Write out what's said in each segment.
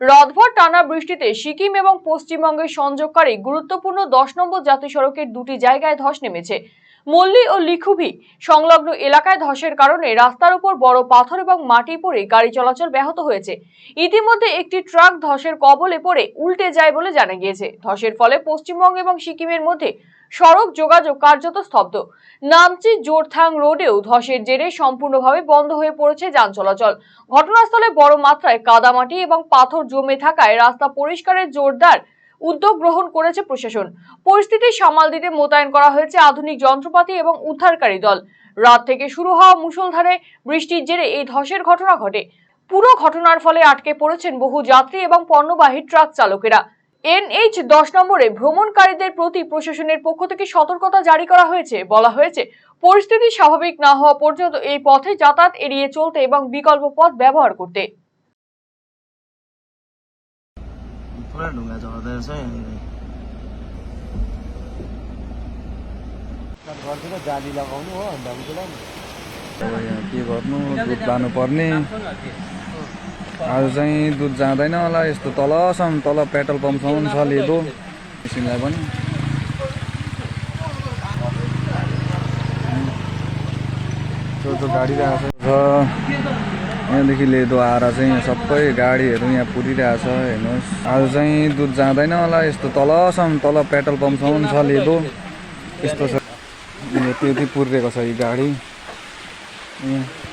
রথভর টানা বৃষ্টিতে সিকিম এবং পশ্চিমবঙ্গের সংযোগকারী গুরুত্বপূর্ণ দশ নম্বর জাতীয় সড়কের দুটি জায়গায় ধস নেমেছে। মল্লি ও লিখুভি সংলগ্ন এলাকায় ধসের কারণে রাস্তার উপর বড় পাথর এবং মাটি পড়ে গাড়ি চলাচল ব্যাহত হয়েছে। ইতিমধ্যে একটি ট্রাক ধসের কবলে পড়ে উল্টে যায় বলে জানা গিয়েছে। ধসের ফলে পশ্চিমবঙ্গ এবং সিকিমের মধ্যে সড়ক যোগাযোগ কার্যত স্তব্ধ। নামচি জোরথাং রোডেও ধসের জেরে সম্পূর্ণভাবে বন্ধ হয়ে পড়েছে যান চলাচল। ঘটনাস্থলে বড় মাত্রায় কাদামাটি এবং পাথর জমে থাকায় রাস্তা পরিষ্কারের জোরদার উদ্যোগ গ্রহণ করেছে প্রশাসন। পরিস্থিতি সামাল দিতে মোতায়েন করা হয়েছে আধুনিক যন্ত্রপাতি এবং উদ্ধারকারী দল। রাত থেকে শুরু হওয়া মুষলধারে বৃষ্টির জেরে এই ধসের ঘটনা ঘটে। পুরো ঘটনার ফলে আটকে পড়েছেন বহু যাত্রী এবং পণ্যবাহী ট্রাক চালকেরা। এনএইচ দশ নম্বরে ভ্রমণকারীদের প্রতি প্রশাসনের পক্ষ থেকে সতর্কতা জারি করা হয়েছে। বলা হয়েছে, পরিস্থিতি স্বাভাবিক না হওয়া পর্যন্ত এই পথে যাতায়াত এড়িয়ে চলতে এবং বিকল্প পথ ব্যবহার করতে। पुरा ढुङ्गा झर्दो रहेछ यहाँनिर घरतिर जाली लगाउनु हो अन्त बुझ्ला नि अब यहाँ के गर्नु दुध लानु पर्ने आज चाहिँ दुध जाँदैन होला यस्तो तलसम्म तल पेट्रोल पम्पसम्म छ लिदो मेसिनलाई पनि गाडी राखेको छ यहाँदेखि लेदो आएर चाहिँ यहाँ सबै गाडीहरू यहाँ पुरिरहेछ हेर्नुहोस् आज चाहिँ दुध जाँदैन होला यस्तो तलसम्म तल पेट्रोल पम्पसम्म छ लेदो यस्तो छ यो त्यति पुरिरहेको छ यो गाडी यहाँ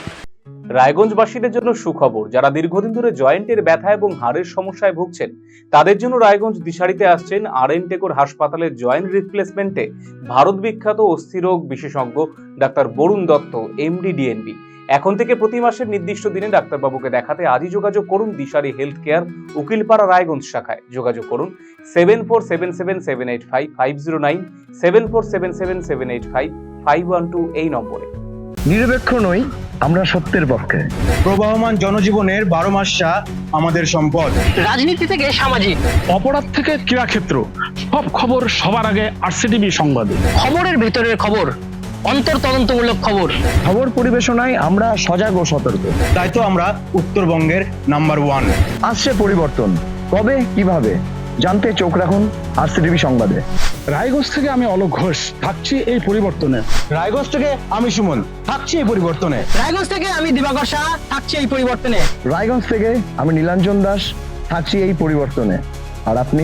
রায়গঞ্জবাসীদের জন্য সুখবর যারা দীর্ঘদিন ধরে জয়েন্টের ব্যথা এবং হাড়ের সমস্যায় ভুগছেন তাদের জন্য রায়গঞ্জ দিশারিতে আসছেন আর এন টেকোর হাসপাতালের জয়েন্ট রিপ্লেসমেন্টে ভারত বিখ্যাত অস্থিরোগ বিশেষজ্ঞ doctor Barun Dutta MD DNB এখন থেকে প্রতি মাসের নির্দিষ্ট দিনে ডাক্তারবাবুকে দেখাতে আজই যোগাযোগ করুন দিশারি হেলথ কেয়ার উকিলপাড়া রায়গঞ্জ শাখায়। যোগাযোগ করুন seven four seven seven seven eight five five zero nine seven four seven seven seven eight five five one two এই নম্বরে। নিরপেক্ষ নই আমরা সত্যের পক্ষে। প্রবাহমান জনজীবনের বারো মাসটা আমাদের সম্পদ। রাজনীতি থেকে সামাজিক। অপরাধ থেকে ক্রীড়াক্ষেত্র। সব খবর সবার আগে আরসিটিভি সংবাদে। খবরের ভেতরের খবর অন্তর তদন্তমূলক খবর। খবর পরিবেশনায় আমরা সজাগ ও সতর্ক। তাই তো আমরা উত্তরবঙ্গের নাম্বার ওয়ান আসছে পরিবর্তন। কবে কীভাবে? জানতে চোখ রাখুন আরসিটিভি সংবাদে। রায়গঞ্জ থেকে আমি অলোক ঘোষ। থাকছি এই পরিবর্তনে। রায়গঞ্জ থেকে আমি সুমন। থাকছি এই পরিবর্তনে। রায়গঞ্জ থেকে আমি দিবাকর শাহ। থাকছি এই পরিবর্তনে। রায়গঞ্জ থেকে আমি নীলাঞ্জন দাস। থাকছি এই পরিবর্তনে। আর আপনি?